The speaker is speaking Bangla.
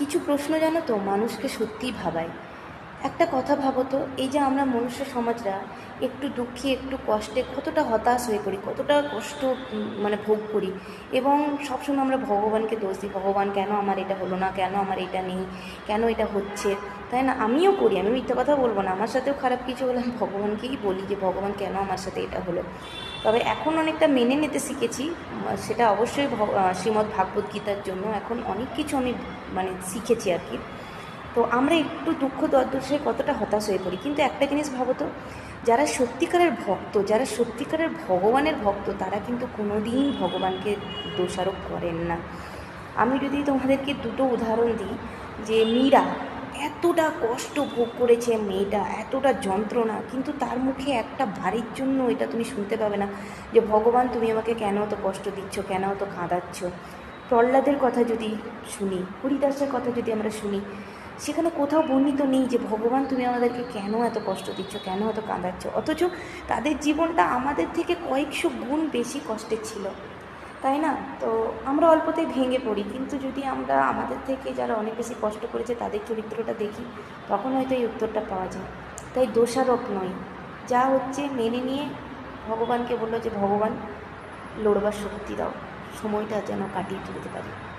কিছু প্রশ্ন জানো তো? মানুষকে সত্যিই ভাবায়। একটা কথা ভাবো তো, এই যে আমরা মনুষ্য সমাজরা একটু দুঃখী, একটু কষ্টে কতটা হতাশ হয়ে পড়ি, কতটা কষ্ট মানে ভোগ করি এবং সবসময় আমরা ভগবানকে দোষ দিই, ভগবান কেন আমার এটা হলো না, কেন আমার এটা নেই, কেন এটা হচ্ছে, তাই না? আমিও করি, আমি মিথ্যা কথা বলব না, আমার সাথেও খারাপ কিছু হলে আমি ভগবানকেই বলি যে ভগবান কেন আমার সাথে এটা হলো। তবে এখন অনেকটা মেনে নিতে শিখেছি, সেটা অবশ্যই শ্রীমদ্ ভাগবত গীতার জন্য, এখন অনেক কিছু আমি মানে শিখেছি আর কি। তো আমরা একটু দুঃখ দর্দশে কতটা হতাশ হয়ে পড়ি। কিন্তু একটা জিনিস ভাবো তো, যারা সত্যিকারের ভক্ত, যারা সত্যিকারের ভগবানের ভক্ত, তারা কিন্তু কোনোদিন ভগবানকে দোষারোপ করেন না। আমি যদি তোমাদেরকে দুটো উদাহরণ দিই, যে মীরা এতটা কষ্ট ভোগ করেছে মেয়েটা, এতটা যন্ত্রণা, কিন্তু তার মুখে একটা বাড়ির জন্য এটা তুমি শুনতে পাবে না, যে ভগবান তুমি আমাকে কেন অত কষ্ট দিচ্ছ, কেন অত কাঁদাচ্ছ? প্রহ্লাদের কথা যদি শুনি, হরিদাসের কথা যদি আমরা শুনি সেখানে কোথাও বর্ণিত নেই যে, ভগবান, তুমি আমাদেরকে কেন এত কষ্ট দিচ্ছ? কেন এত কাঁদাচ্ছ? অথচ তাদের জীবনটা আমাদের থেকে কয়েকশো গুণ বেশি কষ্টের ছিল। তাই না? তো আমরা অল্পতেই ভেঙে পড়ি। কিন্তু যদি আমরা আমাদের থেকে যারা অনেক বেশি কষ্ট করেছে তাদের চরিত্রটা দেখি, তখন হয়তো এই উত্তরটা পাওয়া যায়। তাই দোষারোপ নয়। যা হচ্ছে মেনে নিয়ে ভগবানকে বলল যে, ভগবান, লড়বার শক্তি দাও। সময়টা যেন কাটিয়ে তুলতে পারি।